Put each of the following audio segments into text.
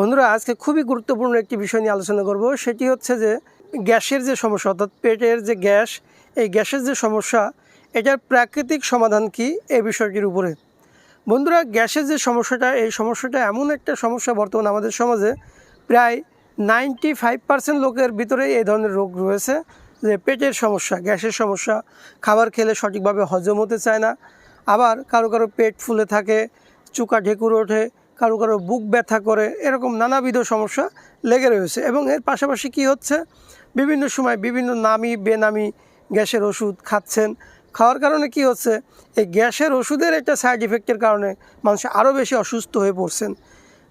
বন্ধুরা, আজকে খুবই গুরুত্বপূর্ণ একটি বিষয় নিয়ে আলোচনা করব। সেটি হচ্ছে যে, গ্যাসের যে সমস্যা, অর্থাৎ পেটের যে গ্যাস, এই গ্যাসের যে সমস্যা, এটার প্রাকৃতিক সমাধান কি এই বিষয়টির উপরে। বন্ধুরা, গ্যাসের যে সমস্যাটা, এই সমস্যাটা এমন একটা সমস্যা বর্তমান আমাদের সমাজে, প্রায় নাইনটি ফাইভ পার্সেন্ট লোকের ভিতরে এই ধরনের রোগ রয়েছে যে পেটের সমস্যা, গ্যাসের সমস্যা, খাবার খেলে সঠিকভাবে হজম হতে চায় না, আবার কারও কারও পেট ফুলে থাকে, চুকা ঢেকুর ওঠে কারও কারও বুক ব্যথা করে, এরকম নানাবিধ সমস্যা লেগে রয়েছে। এবং এর পাশাপাশি কি হচ্ছে? বিভিন্ন সময় বিভিন্ন নামি বেনামি গ্যাসের ওষুধ খাচ্ছেন। খাওয়ার কারণে কি হচ্ছে? এই গ্যাসের ওষুধের একটা সাইড ইফেক্টের কারণে মানুষ আরও বেশি অসুস্থ হয়ে পড়ছেন।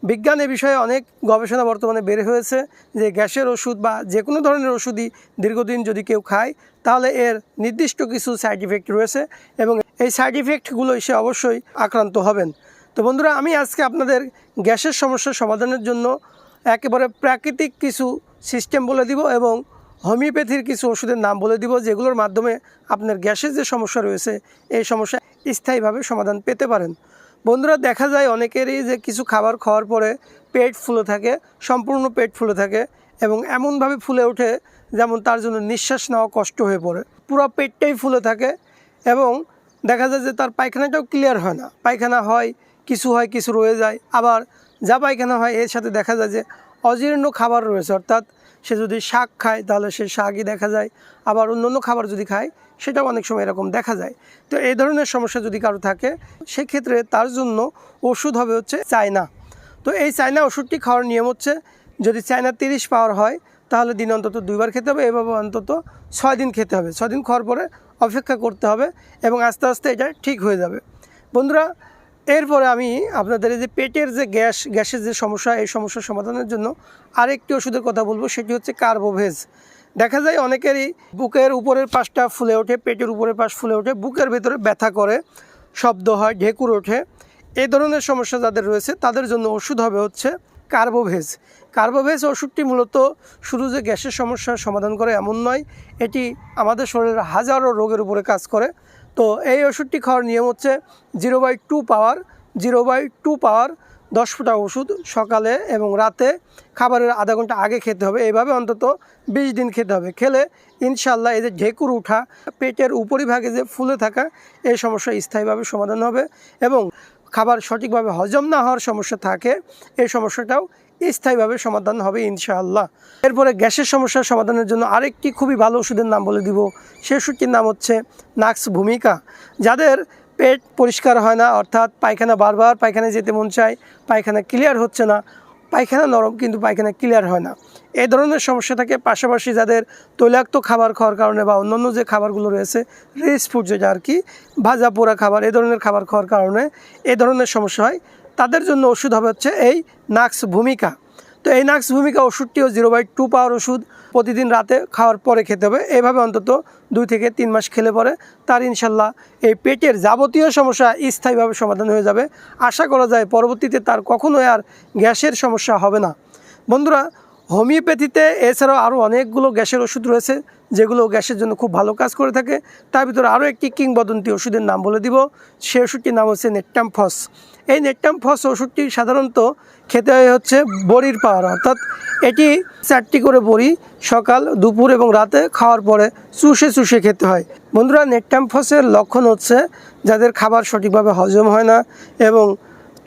বিজ্ঞান এ বিষয়ে অনেক গবেষণা বর্তমানে বের হয়েছে যে গ্যাসের ওষুধ বা যে কোনো ধরনের ওষুধই দীর্ঘদিন যদি কেউ খায়, তাহলে এর নির্দিষ্ট কিছু সাইড ইফেক্ট রয়েছে এবং এই সাইড ইফেক্টগুলো সে অবশ্যই আক্রান্ত হবেন। তো বন্ধুরা, আমি আজকে আপনাদের গ্যাসের সমস্যার সমাধানের জন্য একেবারে প্রাকৃতিক কিছু সিস্টেম বলে দিব এবং হোমিওপ্যাথির কিছু ওষুধের নাম বলে দিব, যেগুলোর মাধ্যমে আপনার গ্যাসের যে সমস্যা রয়েছে, এই সমস্যা স্থায়ীভাবে সমাধান পেতে পারেন। বন্ধুরা, দেখা যায় অনেকেরই যে কিছু খাবার খাওয়ার পরে পেট ফুলে থাকে, সম্পূর্ণ পেট ফুলে থাকে এবং এমনভাবে ফুলে ওঠে যেমন তার জন্য নিঃশ্বাস নেওয়া কষ্ট হয়ে পড়ে। পুরো পেটটাই ফুলে থাকে এবং দেখা যায় যে তার পায়খানাটাও ক্লিয়ার হয় না। পায়খানা হয় কিছু হয়, কিছু রয়ে যায়। আবার যা পায়খানা হয়, এর সাথে দেখা যায় যে অজীর্ণ খাবার রয়েছে, অর্থাৎ সে যদি শাক খায় তাহলে সে শাকই দেখা যায়। আবার অন্য খাবার যদি খায়, সেটাও অনেক সময় এরকম দেখা যায়। তো এই ধরনের সমস্যা যদি কারও থাকে, সেক্ষেত্রে তার জন্য ওষুধ হবে হচ্ছে চায়না। তো এই চায়না ওষুধটি খাওয়ার নিয়ম হচ্ছে, যদি চায়না তিরিশ পাওয়ার হয়, তাহলে দিন অন্তত দুইবার খেতে হবে। এভাবে অন্তত ছয় দিন খেতে হবে। ছয় দিন খাওয়ার পরে অপেক্ষা করতে হবে এবং আস্তে আস্তে এটা ঠিক হয়ে যাবে। বন্ধুরা এরপরে আমি আপনাদের যে পেটের যে গ্যাস, গ্যাসের যে সমস্যা, এই সমস্যার সমাধানের জন্য আরেকটি ওষুধের কথা বলব, সেটি হচ্ছে কার্বোভেজ। দেখা যায় অনেকেরই বুকের উপরের পাশটা ফুলে ওঠে, পেটের উপরের পাশ ফুলে ওঠে, বুকের ভেতরে ব্যথা করে, শব্দ হয়, ঢেকুর ওঠে। এই ধরনের সমস্যা যাদের রয়েছে, তাদের জন্য ওষুধ হবে হচ্ছে কার্বোভেজ। কার্বোভেজ ওষুধটি মূলত শুধু যে গ্যাসের সমস্যার সমাধান করে এমন নয়, এটি আমাদের শরীরের হাজারো রোগের উপরে কাজ করে। তো এই ওষুধটি খাওয়ার নিয়ম হচ্ছে zero by two power, zero by two power দশ ফোঁটা ওষুধ সকালে এবং রাতে। খাবারের আধা ঘণ্টা আগে খেতে হবে, এইভাবে অন্তত বিশ দিন খেতে হবে। খেলে ইনশাল্লাহ এই যে ঢেকুর উঠা, পেটের উপরিভাগে যে ফুলে থাকা, এই সমস্যা স্থায়ীভাবে সমাধান হবে এবং খাবার সঠিকভাবে হজম না হওয়ার সমস্যা থাকে, এই সমস্যাটাও স্থায়ীভাবে সমাধান হবে ইনশাআল্লাহ। এরপরে গ্যাসের সমস্যার সমাধানের জন্য আরেকটি খুবই ভালো ওষুধের নাম বলে দিব। সেই ওষুধটির নাম হচ্ছে নাক্স ভূমিকা। যাদের পেট পরিষ্কার হয় না, অর্থাৎ পায়খানা বারবার পায়খানায় যেতে মন চায়, পায়খানা ক্লিয়ার হচ্ছে না, পায়খানা নরম কিন্তু পায়খানা ক্লিয়ার হয় না। এই ধরনের সমস্যা থাকে পাশাপাশি যাদের তৈলাক্ত খাবার খাওয়ার কারণে বা অন্যান্য যে খাবারগুলো রয়েছে রিচ ফুড যেটা আর কি, ভাজা পোড়া খাবার, এ ধরনের খাবার খাওয়ার কারণে এ ধরনের সমস্যা হয়। তাদের জন্য ওষুধ হবে হচ্ছে এই নাক্স ভূমিকা। তো এই নাক্স ভূমিকা ওষুধটিও জিরো বাই টু পাওয়ার ওষুধ প্রতিদিন রাতে খাওয়ার পরে খেতে হবে। এভাবে অন্তত দুই থেকে তিন মাস খেলে পরে তার ইনশাল্লাহ এই পেটের যাবতীয় সমস্যা স্থায়ীভাবে সমাধান হয়ে যাবে। আশা করা যায় পরবর্তীতে তার কখনোই আর গ্যাসের সমস্যা হবে না। বন্ধুরা হোমিওপ্যাথিতে এছাড়াও আরও অনেকগুলো গ্যাসের ওষুধ রয়েছে, যেগুলো গ্যাসের জন্য খুব ভালো কাজ করে থাকে। তার ভিতরে আরও একটি কিংবদন্তি ওষুধের নাম বলে দিব সেই ওষুধটির নাম হচ্ছে নেট্টামফস এই নেট্টামফস ওষুধটি সাধারণত খেতে হয় হচ্ছে বড়ির পাওয়ার অর্থাৎ এটি চারটি করে বড়ি সকাল, দুপুর এবং রাতে খাওয়ার পরে চুষে চুষে খেতে হয়। বন্ধুরা নেট্টামফসের লক্ষণ হচ্ছে যাদের খাবার সঠিকভাবে হজম হয় না এবং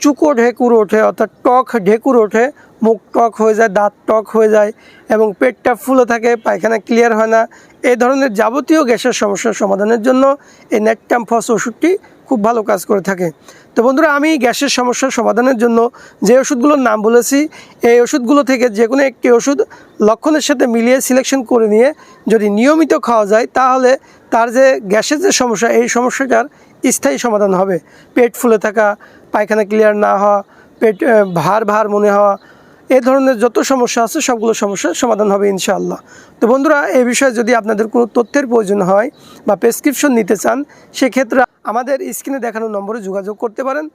চুকো ঢেকুর ওঠে, অর্থাৎ টক ঢেকুর ওঠে, মুখ টক হয়ে যায়, দাঁত টক হয়ে যায় এবং পেটটা ফুলে থাকে, পায়খানা ক্লিয়ার হয় না। এই ধরনের যাবতীয় গ্যাসের সমস্যার সমাধানের জন্য এই নেটটামফস ওষুধটি খুব ভালো কাজ করে থাকে। তো বন্ধুরা, আমি গ্যাসের সমস্যার সমাধানের জন্য যে ওষুধগুলোর নাম বলেছি, এই ওষুধগুলো থেকে যে কোনো একটি ওষুধ লক্ষণের সাথে মিলিয়ে সিলেকশন করে নিয়ে যদি নিয়মিত খাওয়া যায়, তাহলে তার যে গ্যাসের যে সমস্যা, এই সমস্যাটার স্থায়ী সমাধান হবে। পেট ফুলে থাকা পায়খানা ক্লিয়ার না হওয়া, পেট ভার ভার মনে হওয়া, এ ধরনের যত সমস্যা আছে সবগুলো সমস্যার সমাধান হবে ইনশাআল্লাহ। তো বন্ধুরা, এ বিষয়ে যদি আপনাদের কোনো তথ্যের প্রয়োজন হয় বা প্রেসক্রিপশন নিতে চান, সেক্ষেত্রে আমাদের স্ক্রিনে দেখানো নম্বরে যোগাযোগ করতে পারেন।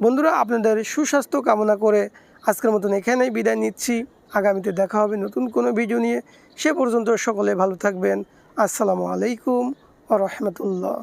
বন্ধুরা, আপনাদের সুস্বাস্থ্য কামনা করে আজকের মতন এখানেই বিদায় নিচ্ছি। আগামীতে দেখা হবে নতুন কোনো ভিডিও নিয়ে। সে পর্যন্ত সকলে ভালো থাকবেন। আসসালামু আলাইকুম ও রহমতুল্লাহ।